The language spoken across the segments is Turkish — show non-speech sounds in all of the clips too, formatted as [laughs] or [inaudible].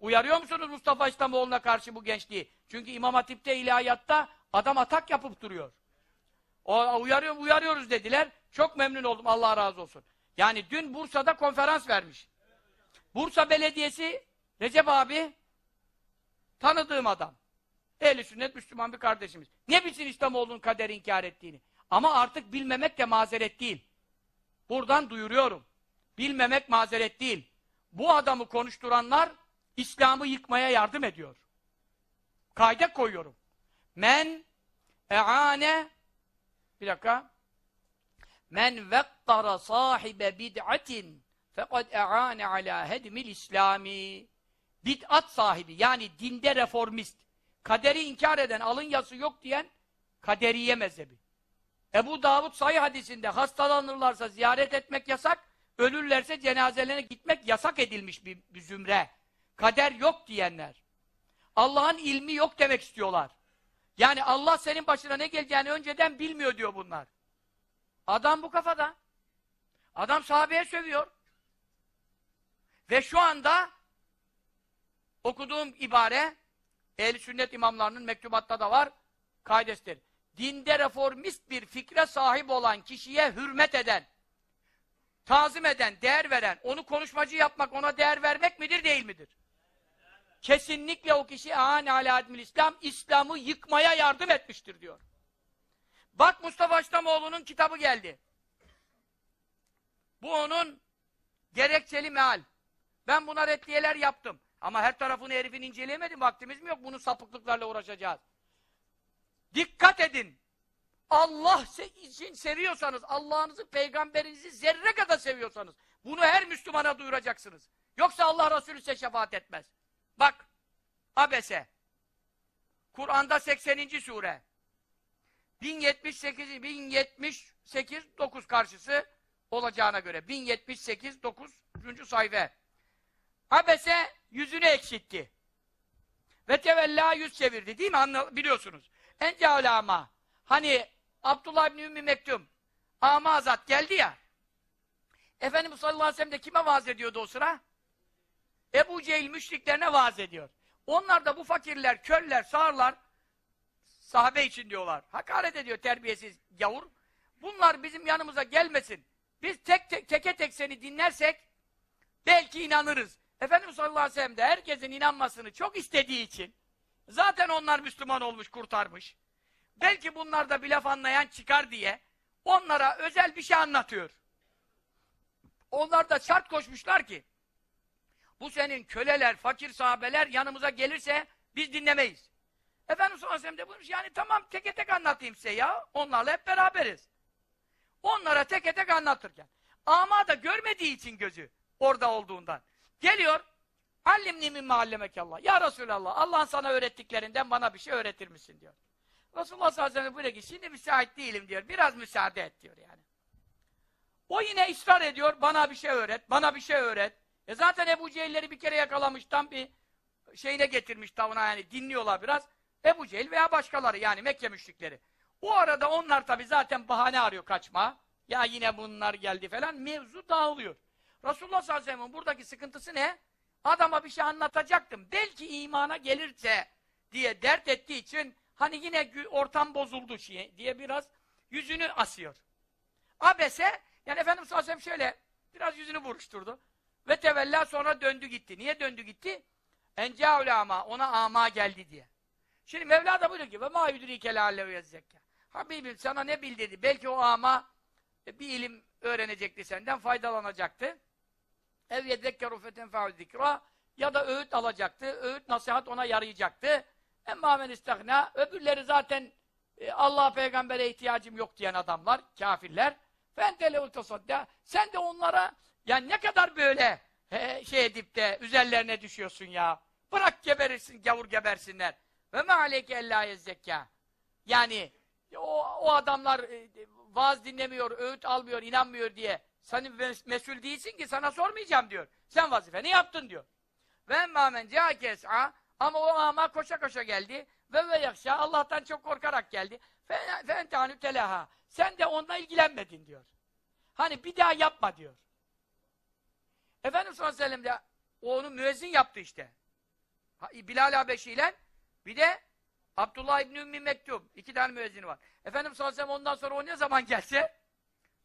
Uyarıyor musunuz Mustafa İslamoğlu'na karşı bu gençliği? Çünkü İmam Hatip'te ilahiyatta adam atak yapıp duruyor. O, uyarıyor, uyarıyoruz dediler. Çok memnun oldum. Allah razı olsun. Yani dün Bursa'da konferans vermiş. Bursa Belediyesi Recep abi tanıdığım adam. Ehli sünnet Müslüman bir kardeşimiz. Ne bilsin İslamoğlu'nun kaderi inkar ettiğini. Ama artık bilmemek de mazeret değil. Buradan duyuruyorum. Bilmemek mazeret değil. Bu adamı konuşturanlar İslam'ı yıkmaya yardım ediyor. Kayda koyuyorum. Men e'ane bir dakika men vekkara sahibe bid'atin fekad e'ane ala hedmil islami bid'at sahibi yani dinde reformist kaderi inkar eden alın yası yok diyen kaderiye mezhebi Ebu Davud sayı hadisinde hastalanırlarsa ziyaret etmek yasak ölürlerse cenazelerine gitmek yasak edilmiş bir, bir zümre kader yok diyenler Allah'ın ilmi yok demek istiyorlar yani Allah senin başına ne geleceğini önceden bilmiyor diyor bunlar. Adam bu kafada. Adam sahabeye sövüyor. Ve şu anda okuduğum ibare ehl sünnet imamlarının mektubatta da var kaidesidir. Dinde reformist bir fikre sahip olan kişiye hürmet eden, tazim eden, değer veren, onu konuşmacı yapmak, ona değer vermek midir, değil midir? Kesinlikle o kişi âne alâ İslam, İslam'ı yıkmaya yardım etmiştir diyor. Bak Mustafa İslamoğlu'nun kitabı geldi. Bu onun gerekçeli meal. Ben buna reddiyeler yaptım. Ama her tarafını herifin inceleyemedim. Vaktimiz mi yok? Bunun sapıklıklarla uğraşacağız. Dikkat edin. Allah için seviyorsanız, Allah'ınızı, peygamberinizi zerre kadar seviyorsanız, bunu her Müslümana duyuracaksınız. Yoksa Allah Resulü size şefaat etmez. Bak, Abese. Kur'an'da 80. sure. 1078, 1078, 9 karşısı olacağına göre. 1078, 9. sayfa. Abese yüzünü ekşitti. Ve tevella yüz çevirdi değil mi? Anla, biliyorsunuz. Ence alama. Hani Abdullah ibn Ümmü Mektum ama azat geldi ya. Efendimiz sallallahu aleyhi ve sellem de kime vaaz ediyordu o sıra? Ebu Cehil müşriklerine vaaz ediyor. Onlar da bu fakirler, köller, sağırlar sahabe için diyorlar. Hakaret ediyor terbiyesiz gavur. Bunlar bizim yanımıza gelmesin. Biz tek, tek teke tek seni dinlersek belki inanırız. Efendimiz sallallahu aleyhi ve sellem de herkesin inanmasını çok istediği için zaten onlar Müslüman olmuş, kurtarmış. Belki bunlarda bir laf anlayan çıkar diye onlara özel bir şey anlatıyor. Onlar da şart koşmuşlar ki bu senin köleler, fakir sahabeler yanımıza gelirse biz dinlemeyiz. Efendimiz sallallahu aleyhi ve sellem de buyurmuş yani tamam teke tek anlatayım size ya. Onlarla hep beraberiz. Onlara teke tek anlatırken. Ama da görmediği için gözü orada olduğundan. Geliyor. Allimni min Allah. Ya Resulallah Allah'ın sana öğrettiklerinden bana bir şey öğretir misin diyor. Resulullah sallallahu aleyhi ve sellem ki şimdi müsait değilim diyor. Biraz müsaade et diyor yani. O yine ısrar ediyor. Bana bir şey öğret. Bana bir şey öğret. E zaten Ebu Cehilleri bir kere yakalamış, tam bir şeyine getirmiş tavına yani dinliyorlar biraz. Ebu Cehil veya başkaları yani Mekke müşrikleri. O arada onlar tabi zaten bahane arıyor kaçma. Ya yine bunlar geldi falan. Mevzu dağılıyor. Resulullah sallallahu aleyhi ve sellem'in buradaki sıkıntısı ne? Adama bir şey anlatacaktım. Belki imana gelirse diye dert ettiği için hani yine ortam bozuldu diye biraz yüzünü asıyor. Abese yani Efendimiz sallallahu aleyhi ve sellem şöyle biraz yüzünü buruşturdu. Ve tevella sonra döndü gitti. Niye döndü gitti? Encaul ama ona ama geldi diye. Şimdi Mevla da buyuruyor ki ve ma yudrike leallehu yezzekka. Habibim sana ne bildirdi? Belki o ama e, bir ilim öğrenecekti senden, faydalanacaktı. Ev yedekkeru fetenfe'u zikra ya da öğüt alacaktı. Öğüt, nasihat ona yarayacaktı. Emma men istagna öbürleri zaten e, Allah peygambere ihtiyacım yok diyen adamlar, kafirler. Fentelehu tasadda. Sen de onlara yani ne kadar böyle he, şey edip de üzerlerine düşüyorsun ya. Bırak geberirsin, gavur gebersinler. Ve me aleyke ellâ yezzekâ. Yani o, o adamlar e, vaaz dinlemiyor, öğüt almıyor, inanmıyor diye senin mesul değilsin ki sana sormayacağım diyor. Sen vazifeni yaptın diyor. Ve emmâmen câkes'a ama o ama koşa koşa geldi ve ve yakşa Allah'tan çok korkarak geldi. Fe entehanü telaha. Sen de onunla ilgilenmedin diyor. Hani bir daha yapma diyor. Efendimiz sallallahu aleyhi ve sellem de onu müezzin yaptı işte. Bilal Habeşi ile bir de Abdullah İbni Ümmi Mektum. iki tane müezzini var. Efendim sallallahu aleyhi ve sellem ondan sonra o ne zaman gelse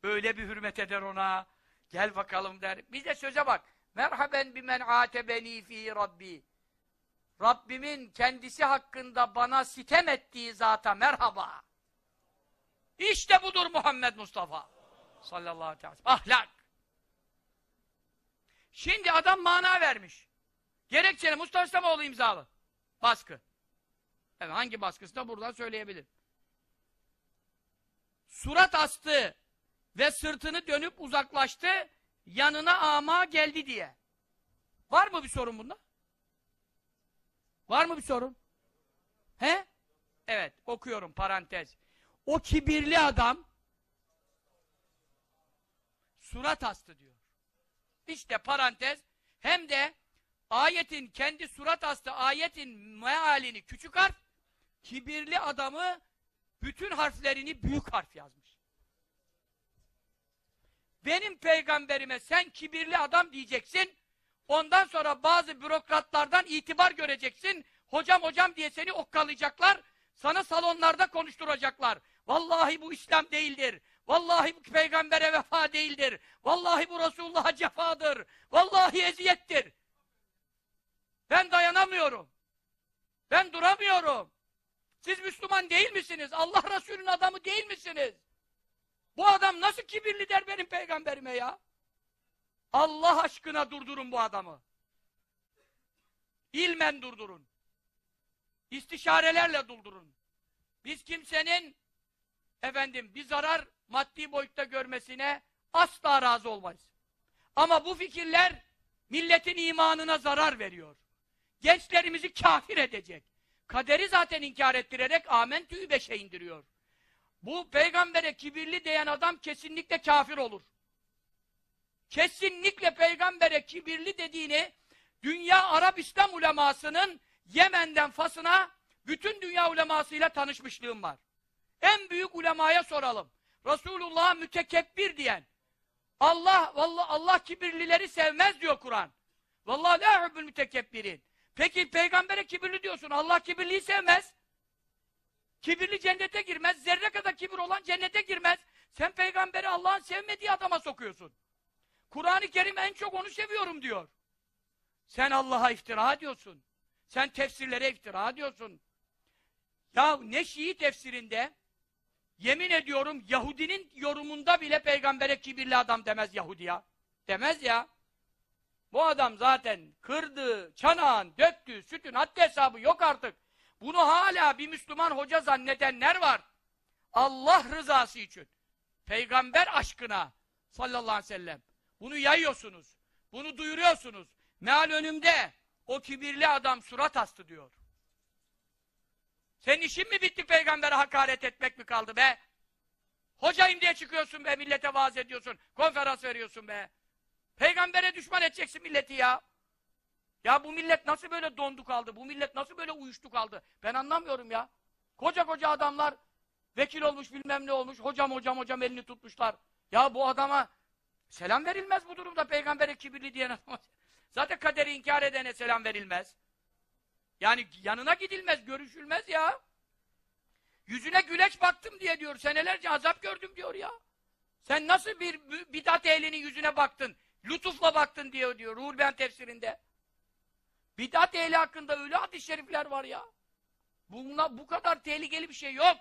öyle bir hürmet eder ona. Gel bakalım der. Bir de söze bak. Merhaben bimen atebeni fi rabbi. Rabbimin kendisi hakkında bana sitem ettiği zata merhaba. İşte budur Muhammed Mustafa. Sallallahu aleyhi ve sellem. Ahlak. Şimdi adam mana vermiş. Gerekçeli Mustafa İslamoğlu imzalı. Baskı. Evet, hangi baskısı da buradan söyleyebilir. Surat astı ve sırtını dönüp uzaklaştı, yanına ama geldi diye. Var mı bir sorun bunda? Var mı bir sorun? He? Evet, okuyorum parantez. O kibirli adam surat astı diyor. İşte parantez hem de ayetin kendi surat astı ayetin mealini küçük harf kibirli adamı bütün harflerini büyük harf yazmış. Benim peygamberime sen kibirli adam diyeceksin. Ondan sonra bazı bürokratlardan itibar göreceksin. Hocam hocam diye seni okkalayacaklar. Sana salonlarda konuşturacaklar. Vallahi bu İslam değildir. Vallahi bu peygambere vefa değildir. Vallahi bu Resulullah'a cefadır. Vallahi eziyettir. Ben dayanamıyorum. Ben duramıyorum. Siz Müslüman değil misiniz? Allah Resulü'nün adamı değil misiniz? Bu adam nasıl kibirli der benim peygamberime ya? Allah aşkına durdurun bu adamı. İlmen durdurun. İstişarelerle durdurun. Biz kimsenin efendim bir zarar maddi boyutta görmesine asla razı olmayız. Ama bu fikirler milletin imanına zarar veriyor. Gençlerimizi kafir edecek. Kaderi zaten inkar ettirerek amentü'yü beşe indiriyor. Bu peygambere kibirli diyen adam kesinlikle kafir olur. Kesinlikle peygambere kibirli dediğini dünya Arap İslam ulemasının Yemen'den Fas'ına bütün dünya ulemasıyla tanışmışlığım var. En büyük ulemaya soralım. Resulullah'a mütekebbir diyen Allah vallahi Allah kibirlileri sevmez diyor Kur'an. Vallahi la hubbul mütekebbirin. Peki peygambere kibirli diyorsun. Allah kibirliyi sevmez. Kibirli cennete girmez. Zerre kadar kibir olan cennete girmez. Sen peygamberi Allah'ın sevmediği adama sokuyorsun. Kur'an-ı Kerim en çok onu seviyorum diyor. Sen Allah'a iftira ediyorsun. Sen tefsirlere iftira ediyorsun. Ya ne Şii tefsirinde yemin ediyorum Yahudinin yorumunda bile peygambere kibirli adam demez Yahudi ya. Demez ya. Bu adam zaten kırdı, çanağın, döktü, sütün haddi hesabı yok artık. Bunu hala bir Müslüman hoca zannedenler var. Allah rızası için. Peygamber aşkına sallallahu aleyhi ve sellem. Bunu yayıyorsunuz. Bunu duyuruyorsunuz. Meal önümde o kibirli adam surat astı diyor. Senin işin mi bitti peygambere hakaret etmek mi kaldı be? Hocayım diye çıkıyorsun be, millete vaaz ediyorsun, konferans veriyorsun be. Peygambere düşman edeceksin milleti ya. Ya bu millet nasıl böyle dondu kaldı? Bu millet nasıl böyle uyuştu kaldı? Ben anlamıyorum ya. Koca koca adamlar vekil olmuş bilmem ne olmuş. Hocam hocam hocam elini tutmuşlar. Ya bu adama selam verilmez bu durumda peygambere kibirli diyen adama. [laughs] Zaten kaderi inkar edene selam verilmez. Yani yanına gidilmez, görüşülmez ya. Yüzüne güleç baktım diye diyor. Senelerce azap gördüm diyor ya. Sen nasıl bir bidat ehlinin yüzüne baktın? Lütufla baktın diyor diyor Ruhul Ben tefsirinde. Bidat ehli hakkında öyle hadis-i şerifler var ya. Bununla bu kadar tehlikeli bir şey yok.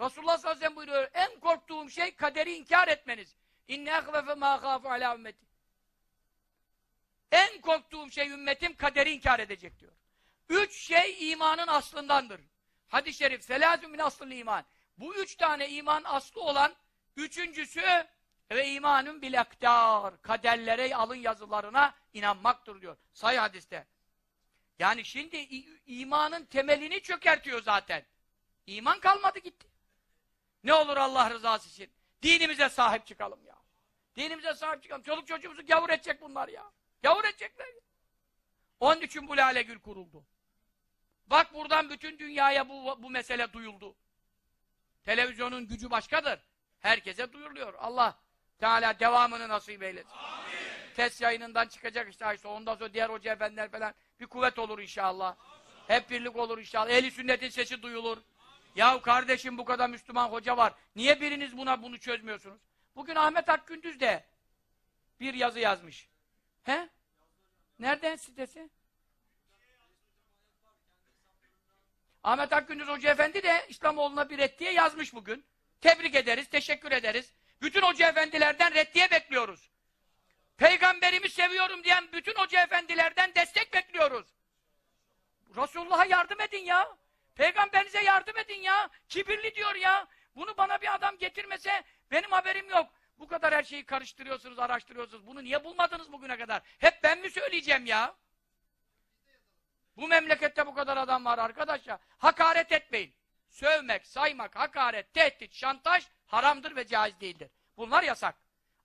Resulullah sallallahu aleyhi ve sellem buyuruyor. En korktuğum şey kaderi inkar etmeniz. İnne ehvefe ma khafu ala ümmeti. En korktuğum şey ümmetim kaderi inkar edecek diyor. Üç şey imanın aslındandır. Hadis-i şerif, selâzüm min aslıl iman. Bu üç tane iman aslı olan üçüncüsü ve imanun bil. Kaderlere, alın yazılarına inanmaktır diyor. Sayı hadiste. Yani şimdi imanın temelini çökertiyor zaten. İman kalmadı gitti. Ne olur Allah rızası için. Dinimize sahip çıkalım ya. Dinimize sahip çıkalım. Çoluk çocuğumuzu gavur edecek bunlar ya. Gavur edecekler ya. Onun için bu lale gül kuruldu. Bak buradan bütün dünyaya bu, bu mesele duyuldu. Televizyonun gücü başkadır. Herkese duyuruluyor. Allah Teala devamını nasip eylesin. Amin. Test yayınından çıkacak işte aysa ondan sonra diğer hoca efendiler falan bir kuvvet olur inşallah. Hep birlik olur inşallah. Ehli sünnetin sesi duyulur. Yahu kardeşim bu kadar Müslüman hoca var. Niye biriniz buna bunu çözmüyorsunuz? Bugün Ahmet Akgündüz de bir yazı yazmış. He? Nereden sitesi? Ahmet Akgündüz Hoca Efendi de İslamoğlu'na bir reddiye yazmış bugün. Tebrik ederiz, teşekkür ederiz. Bütün hoca efendilerden reddiye bekliyoruz. Peygamberimi seviyorum diyen bütün hoca efendilerden destek bekliyoruz. Resulullah'a yardım edin ya. Peygamberinize yardım edin ya. Kibirli diyor ya. Bunu bana bir adam getirmese benim haberim yok. Bu kadar her şeyi karıştırıyorsunuz, araştırıyorsunuz. Bunu niye bulmadınız bugüne kadar? Hep ben mi söyleyeceğim ya? Bu memlekette bu kadar adam var arkadaşlar. Hakaret etmeyin. Sövmek, saymak, hakaret, tehdit, şantaj haramdır ve caiz değildir. Bunlar yasak.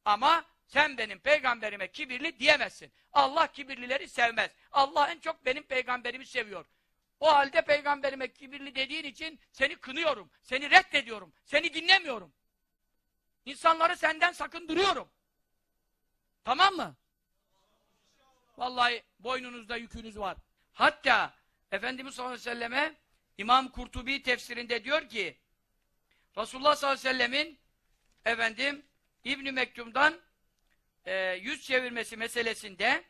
Ama sen benim peygamberime kibirli diyemezsin. Allah kibirlileri sevmez. Allah en çok benim peygamberimi seviyor. O halde peygamberime kibirli dediğin için seni kınıyorum, seni reddediyorum, seni dinlemiyorum. İnsanları senden sakındırıyorum. Tamam mı? Vallahi boynunuzda yükünüz var. Hatta Efendimiz sallallahu aleyhi ve selleme İmam Kurtubi tefsirinde diyor ki Resulullah sallallahu aleyhi ve sellemin efendim İbn-i Mektum'dan e, yüz çevirmesi meselesinde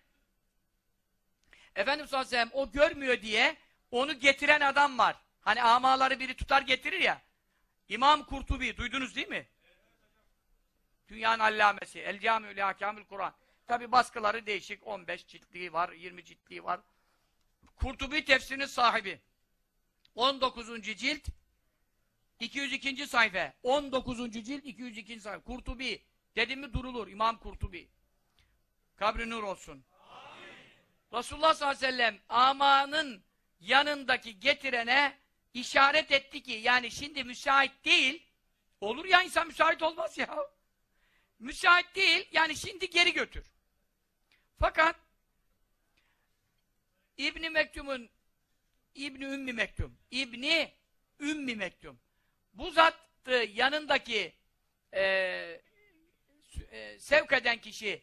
Efendimiz sallallahu aleyhi ve sellem o görmüyor diye onu getiren adam var. Hani amaları biri tutar getirir ya. İmam Kurtubi duydunuz değil mi? Dünyanın allamesi. El Cami'ül Hakamül Kur'an. Tabi baskıları değişik. 15 ciltliği var, 20 ciltliği var. Kurtubi tefsirinin sahibi. 19. cilt 202. sayfa. 19. cilt 202. sayfa. Kurtubi. Dedim mi durulur. İmam Kurtubi. Kabri nur olsun. Amin. Resulullah sallallahu aleyhi ve sellem amanın yanındaki getirene işaret etti ki yani şimdi müsait değil. Olur ya insan müsait olmaz ya. Müsait değil. Yani şimdi geri götür. Fakat İbni Mektum'un İbni Ümmi Mektum İbni Ümmi Mektum bu zat yanındaki e, e, sevk eden kişi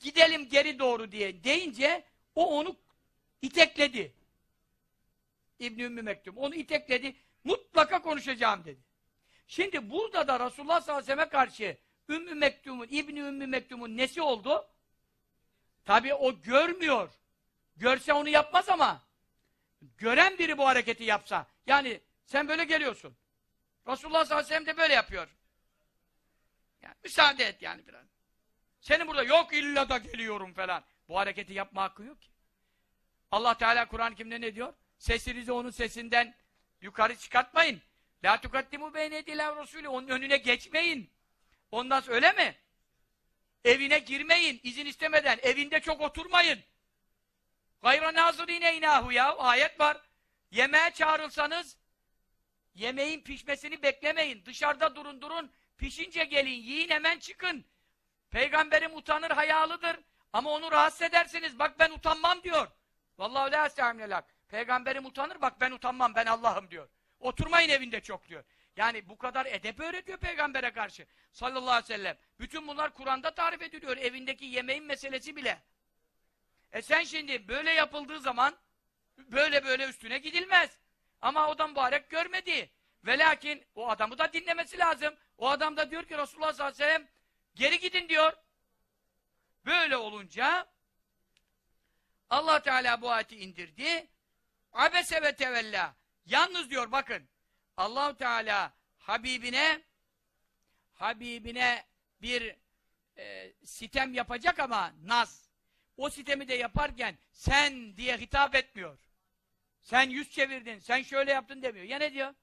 gidelim geri doğru diye deyince o onu itekledi. İbni Ümmü Mektum onu itekledi. Mutlaka konuşacağım dedi. Şimdi burada da Resulullah sallallahu aleyhi ve karşı Ümmü Mektum'un, İbni Ümmü Mektum'un nesi oldu? Tabi o görmüyor. Görse onu yapmaz ama gören biri bu hareketi yapsa yani sen böyle geliyorsun. Resulullah sallallahu aleyhi ve sellem de böyle yapıyor. Yani müsaade et yani biraz. Senin burada yok illa da geliyorum falan. Bu hareketi yapma hakkı yok ki. Allah Teala Kur'an kimde ne diyor? Sesinizi onun sesinden yukarı çıkartmayın. La tukaddimu beyne edilen Resulü. Onun önüne geçmeyin. Ondan sonra öyle mi? Evine girmeyin. izin istemeden. Evinde çok oturmayın. Gayra nazırine inahu ya. Ayet var. Yemeğe çağrılsanız yemeğin pişmesini beklemeyin. Dışarıda durun durun. Pişince gelin. Yiyin hemen çıkın. Peygamberim utanır hayalıdır. Ama onu rahatsız edersiniz. Bak ben utanmam diyor. Vallahi la estağfirullah. Peygamberim utanır bak ben utanmam ben Allah'ım diyor. Oturmayın evinde çok diyor. Yani bu kadar edep öğretiyor peygambere karşı. Sallallahu aleyhi ve sellem. Bütün bunlar Kur'an'da tarif ediliyor. Evindeki yemeğin meselesi bile. E sen şimdi böyle yapıldığı zaman böyle böyle üstüne gidilmez. Ama o da mübarek görmedi. Ve lakin o adamı da dinlemesi lazım. O adam da diyor ki Resulullah sallallahu aleyhi ve sellem geri gidin diyor. Böyle olunca Allah Teala bu ayeti indirdi. Abese ve tevella. Yalnız diyor bakın. Allahu Teala Habibine Habibine bir e, sitem yapacak ama naz. O sitemi de yaparken sen diye hitap etmiyor. Sen yüz çevirdin, sen şöyle yaptın demiyor. Ya ne diyor?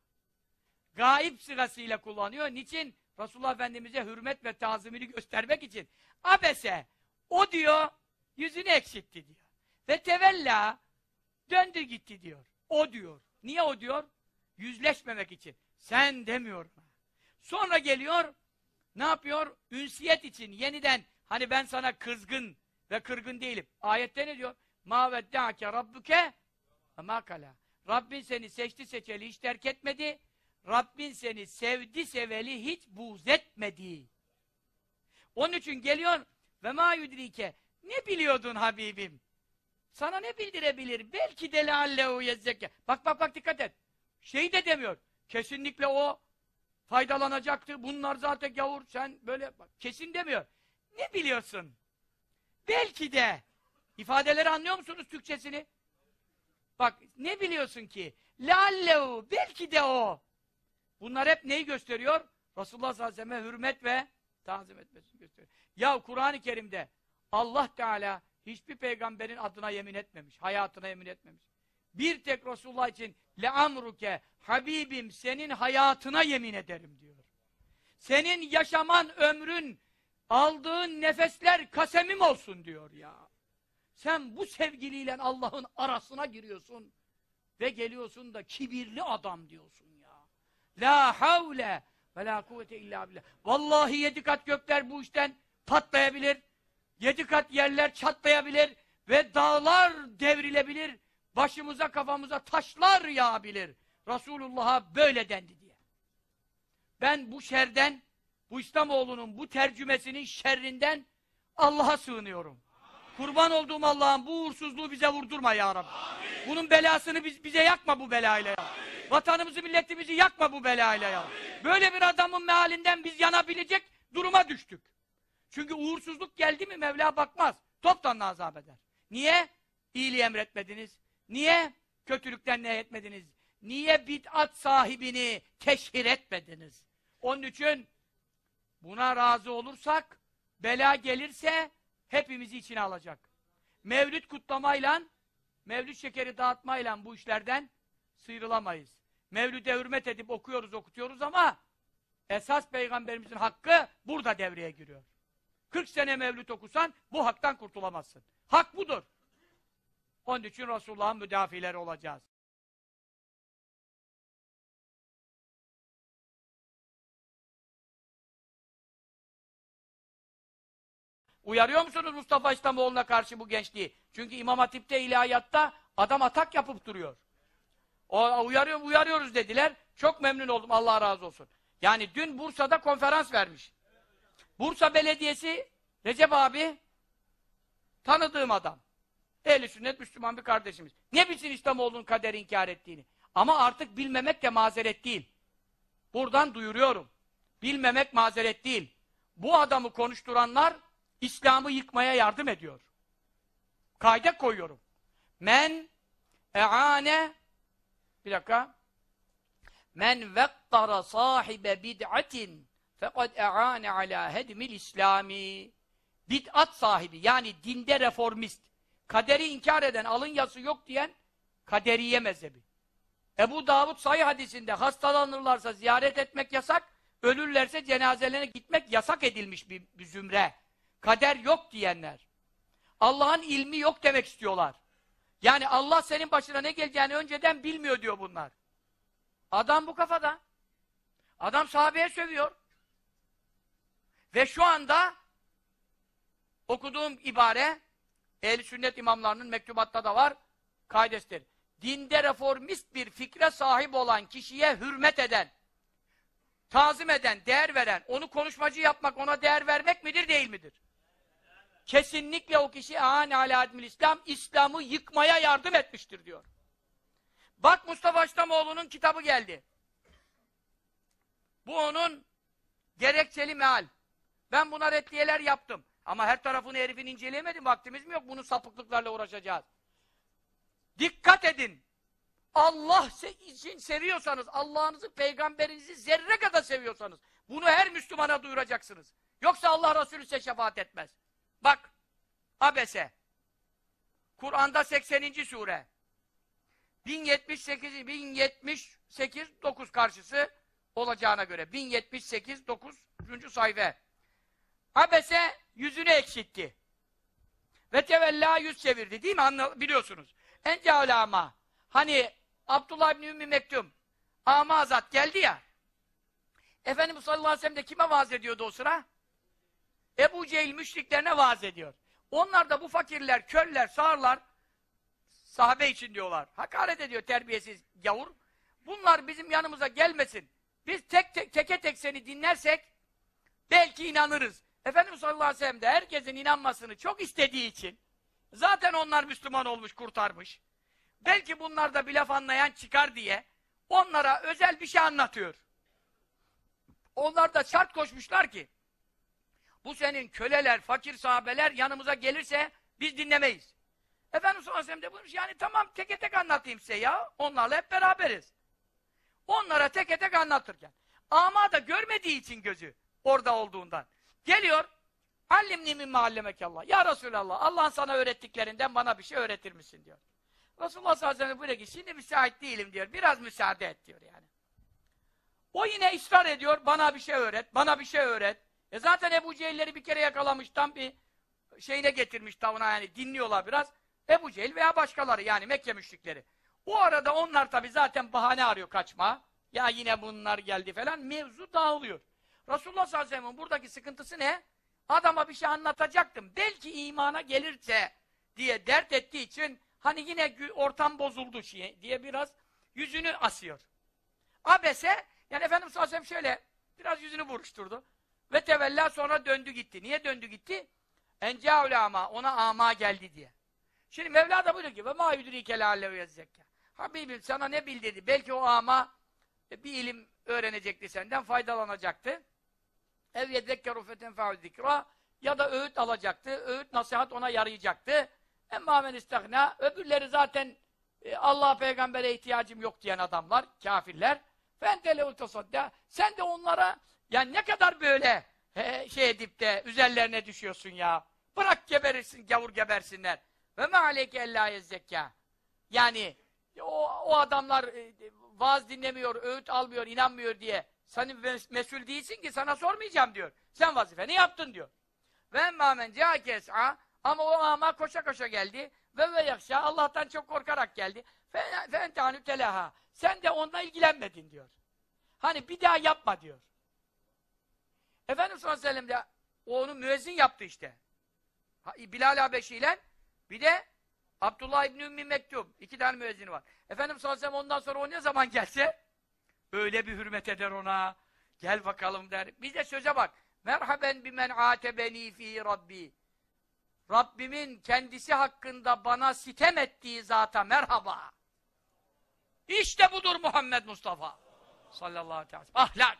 Gaib sırasıyla kullanıyor. Niçin? Resulullah Efendimiz'e hürmet ve tazimini göstermek için. Abese, o diyor, yüzünü eksiltti diyor. Ve tevella, döndü gitti diyor. O diyor. Niye o diyor? Yüzleşmemek için. Sen demiyor. Sonra geliyor, ne yapıyor? Ünsiyet için yeniden, hani ben sana kızgın ve kırgın değilim. Ayette ne diyor? Ma veddâke rabbuke ma kala. Rabbin seni seçti seçeli hiç terk etmedi. Rabbin seni sevdi seveli hiç buğz etmedi. Onun için geliyor ve ma yudrike ne biliyordun Habibim? sana ne bildirebilir? Belki de leallehu yezzekke. Bak bak bak dikkat et. Şey de demiyor. Kesinlikle o faydalanacaktı. Bunlar zaten gavur. Sen böyle bak, kesin demiyor. Ne biliyorsun? Belki de. İfadeleri anlıyor musunuz Türkçesini? Bak ne biliyorsun ki? Leallehu. Belki de o. Bunlar hep neyi gösteriyor? Resulullah sallallahu aleyhi ve hürmet ve tazim etmesini gösteriyor. Ya Kur'an-ı Kerim'de Allah Teala hiçbir peygamberin adına yemin etmemiş. Hayatına yemin etmemiş. Bir tek Resulullah için leamruke Habibim senin hayatına yemin ederim diyor. Senin yaşaman ömrün aldığın nefesler kasemim olsun diyor ya. Sen bu sevgiliyle Allah'ın arasına giriyorsun ve geliyorsun da kibirli adam diyorsun ya. La havle ve la kuvvete illa billah. Vallahi yedi kat gökler bu işten patlayabilir. Yedi kat yerler çatlayabilir ve dağlar devrilebilir. Başımıza kafamıza taşlar yağabilir. Resulullah'a böyle dendi diye. Ben bu şerden, bu İslamoğlu'nun bu tercümesinin şerrinden Allah'a sığınıyorum. Kurban olduğum Allah'ım bu uğursuzluğu bize vurdurma ya Rabbi. Bunun belasını biz, bize yakma bu belayla ya. Vatanımızı, milletimizi yakma bu belayla ya. Böyle bir adamın mealinden biz yanabilecek duruma düştük. Çünkü uğursuzluk geldi mi Mevla bakmaz. Toptan azap eder. Niye? İyiliği emretmediniz. Niye? Kötülükten ne etmediniz? Niye bid'at sahibini teşhir etmediniz? Onun için buna razı olursak, bela gelirse hepimizi içine alacak. Mevlüt kutlamayla, mevlüt şekeri dağıtmayla bu işlerden sıyrılamayız. Mevlüde hürmet edip okuyoruz, okutuyoruz ama esas peygamberimizin hakkı burada devreye giriyor. 40 sene mevlüt okusan bu haktan kurtulamazsın. Hak budur. Onun için Resulullah'ın müdafileri olacağız. Uyarıyor musunuz Mustafa İslamoğlu'na karşı bu gençliği? Çünkü İmam Hatip'te ilahiyatta adam atak yapıp duruyor. O, uyarıyor, uyarıyoruz dediler. Çok memnun oldum Allah razı olsun. Yani dün Bursa'da konferans vermiş. Bursa Belediyesi Recep abi tanıdığım adam. Ehli sünnet Müslüman bir kardeşimiz. Ne bilsin İslamoğlu'nun kaderi inkar ettiğini. Ama artık bilmemek de mazeret değil. Buradan duyuruyorum. Bilmemek mazeret değil. Bu adamı konuşturanlar İslam'ı yıkmaya yardım ediyor. Kayda koyuyorum. Men e'ane bir dakika men vekkara sahibe bid'atin fekad e'ane ala hedmil islami bid'at sahibi yani dinde reformist kaderi inkar eden alın yazı yok diyen kaderiye mezhebi Ebu Davud sayı hadisinde hastalanırlarsa ziyaret etmek yasak ölürlerse cenazelerine gitmek yasak edilmiş bir, bir zümre kader yok diyenler Allah'ın ilmi yok demek istiyorlar yani Allah senin başına ne geleceğini önceden bilmiyor diyor bunlar adam bu kafada adam sahabeye sövüyor ve şu anda okuduğum ibare ehl sünnet imamlarının mektubatta da var kaidesidir. Dinde reformist bir fikre sahip olan kişiye hürmet eden, tazim eden, değer veren, onu konuşmacı yapmak, ona değer vermek midir, değil midir? Kesinlikle o kişi âne alâ İslam, İslam'ı yıkmaya yardım etmiştir diyor. Bak Mustafa İslamoğlu'nun kitabı geldi. Bu onun gerekçeli meal. Ben buna reddiyeler yaptım. Ama her tarafını herifin inceleyemedim. Vaktimiz mi yok? Bunun sapıklıklarla uğraşacağız. Dikkat edin. Allah için seviyorsanız, Allah'ınızı, peygamberinizi zerre kadar seviyorsanız, bunu her Müslümana duyuracaksınız. Yoksa Allah Resulü size şefaat etmez. Bak, Abese. Kur'an'da 80. sure. 1078, 1078, 9 karşısı olacağına göre. 1078, 9. sayfa. Abese yüzünü ekşitti. Ve tevella yüz çevirdi değil mi? Anla, biliyorsunuz. Ence alama. Hani Abdullah İbni Ümmü Mektum ama azat geldi ya. Efendimiz sallallahu aleyhi ve sellem de kime vaaz ediyordu o sıra? Ebu Cehil müşriklerine vaaz ediyor. Onlar da bu fakirler, körler, sağırlar sahabe için diyorlar. Hakaret ediyor terbiyesiz gavur. Bunlar bizim yanımıza gelmesin. Biz tek, tek teke tek seni dinlersek belki inanırız. Efendimiz sallallahu aleyhi ve sellem de herkesin inanmasını çok istediği için Zaten onlar Müslüman olmuş, kurtarmış. Belki bunlarda bir laf anlayan çıkar diye onlara özel bir şey anlatıyor. Onlar da şart koşmuşlar ki bu senin köleler, fakir sahabeler yanımıza gelirse biz dinlemeyiz. Efendimiz sallallahu aleyhi ve sellem de buyurmuş yani tamam teke tek anlatayım size ya. Onlarla hep beraberiz. Onlara teke tek anlatırken. Ama da görmediği için gözü orada olduğundan. Geliyor. Allimni min Allah. Ya Resulallah Allah'ın sana öğrettiklerinden bana bir şey öğretir misin diyor. Resulullah sallallahu aleyhi ve sellem buyuruyor ki şimdi müsait değilim diyor. Biraz müsaade et diyor yani. O yine ısrar ediyor. Bana bir şey öğret. Bana bir şey öğret. E zaten Ebu Cehilleri bir kere yakalamış. Tam bir şeyine getirmiş tavına yani. Dinliyorlar biraz. Ebu Cehil veya başkaları yani Mekke müşrikleri. O arada onlar tabi zaten bahane arıyor kaçma. Ya yine bunlar geldi falan. Mevzu dağılıyor. Resulullah sallallahu aleyhi ve sellem'in buradaki sıkıntısı ne? Adama bir şey anlatacaktım. Belki imana gelirse diye dert ettiği için hani yine ortam bozuldu diye biraz yüzünü asıyor. Abese yani Efendimiz sallallahu aleyhi ve sellem şöyle biraz yüzünü buruşturdu. Ve tevella sonra döndü gitti. Niye döndü gitti? Encaule ama ona ama geldi diye. Şimdi Mevla da buyuruyor ki ve ma yudrike leallehu yezzekâ. Habibim sana ne bildirdi? Belki o ama e, bir ilim öğrenecekti senden, faydalanacaktı. Ev yedekkeru fetenfa'u zikra ya da öğüt alacaktı. Öğüt, nasihat ona yarayacaktı. Emma men istagna öbürleri zaten e, Allah peygambere ihtiyacım yok diyen adamlar, kafirler. Fentele tasadda. Sen de onlara yani ne kadar böyle he, şey edip de üzerlerine düşüyorsun ya. Bırak geberirsin, gavur gebersinler. Ve me aleyke ellâ yezzekâ. Yani o, o adamlar e, vaaz dinlemiyor, öğüt almıyor, inanmıyor diye sen mes mesul değilsin ki sana sormayacağım diyor. Sen vazifeni yaptın diyor. Ve emmâmen câkes'a ama o ama koşa koşa geldi ve ve yakşa Allah'tan çok korkarak geldi. Fe entanü telaha. Sen de onunla ilgilenmedin diyor. Hani bir daha yapma diyor. Efendimiz sallallahu aleyhi ve sellem de onu müezzin yaptı işte. Bilal Habeşi ile bir de Abdullah İbni Ümmi Mektub. iki tane müezzini var. Efendimiz sallallahu aleyhi ve ondan sonra o ne zaman gelse öyle bir hürmet eder ona. Gel bakalım der. Bir de söze bak. Merhaben bimen atebeni fi rabbi. Rabbimin kendisi hakkında bana sitem ettiği zata merhaba. İşte budur Muhammed Mustafa. Sallallahu aleyhi ve sellem. Ahlak.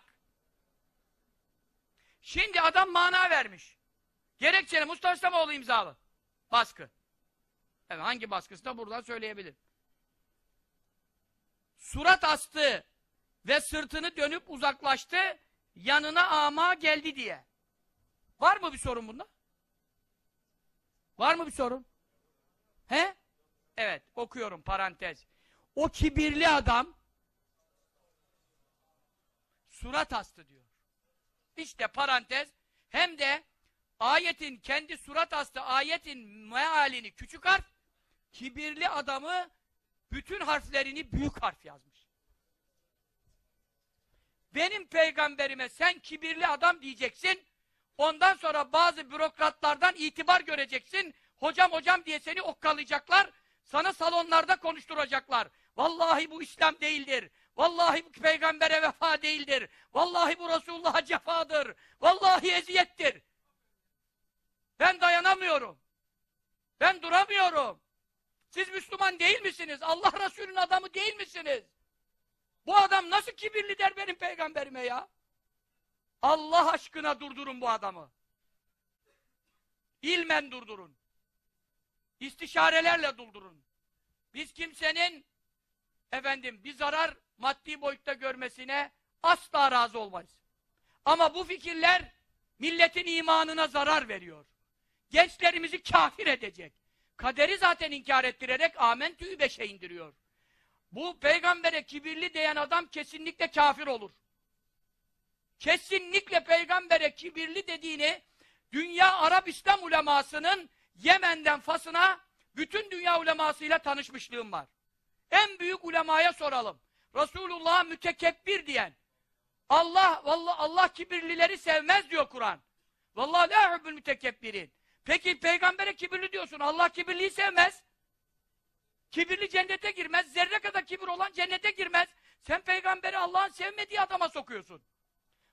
Şimdi adam mana vermiş. Gerekçeli Mustafa İslamoğlu imzalı. Baskı. Evet, hangi baskısı da buradan söyleyebilir. Surat astı ve sırtını dönüp uzaklaştı, yanına ama geldi diye. Var mı bir sorun bunda? Var mı bir sorun? He? Evet, okuyorum parantez. O kibirli adam surat astı diyor. İşte parantez hem de ayetin kendi surat astı ayetin mealini küçük harf kibirli adamı bütün harflerini büyük harf yazmış. Benim peygamberime sen kibirli adam diyeceksin. Ondan sonra bazı bürokratlardan itibar göreceksin. Hocam hocam diye seni okkalayacaklar. Sana salonlarda konuşturacaklar. Vallahi bu İslam değildir. Vallahi bu peygambere vefa değildir. Vallahi bu Resulullah'a cefadır. Vallahi eziyettir. Ben dayanamıyorum. Ben duramıyorum. Siz Müslüman değil misiniz? Allah Resulü'nün adamı değil misiniz? Bu adam nasıl kibirli der benim peygamberime ya? Allah aşkına durdurun bu adamı. İlmen durdurun. İstişarelerle durdurun. Biz kimsenin efendim bir zarar maddi boyutta görmesine asla razı olmayız. Ama bu fikirler milletin imanına zarar veriyor. Gençlerimizi kafir edecek. Kaderi zaten inkar ettirerek amentü'yü beşe indiriyor. Bu peygambere kibirli diyen adam kesinlikle kafir olur. Kesinlikle peygambere kibirli dediğini dünya Arap İslam ulemasının Yemen'den Fas'ına bütün dünya ulemasıyla tanışmışlığım var. En büyük ulemaya soralım. Resulullah mütekebbir diyen Allah vallahi Allah kibirlileri sevmez diyor Kur'an. Vallahi la hubbul mütekebbirin. Peki peygambere kibirli diyorsun. Allah kibirliyi sevmez. Kibirli cennete girmez. Zerre kadar kibir olan cennete girmez. Sen peygamberi Allah'ın sevmediği adama sokuyorsun.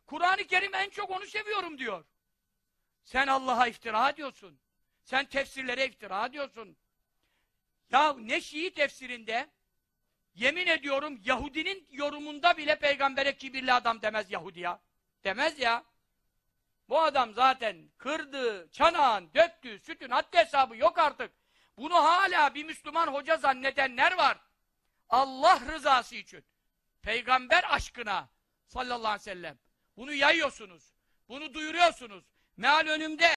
Kur'an-ı Kerim en çok onu seviyorum diyor. Sen Allah'a iftira ediyorsun. Sen tefsirlere iftira diyorsun. Ya ne Şii tefsirinde yemin ediyorum Yahudinin yorumunda bile peygambere kibirli adam demez Yahudi ya. Demez ya. Bu adam zaten kırdı, çanağın, döktü, sütün haddi hesabı yok artık. Bunu hala bir Müslüman hoca zannedenler var. Allah rızası için. Peygamber aşkına sallallahu aleyhi ve sellem. Bunu yayıyorsunuz. Bunu duyuruyorsunuz. Meal önümde.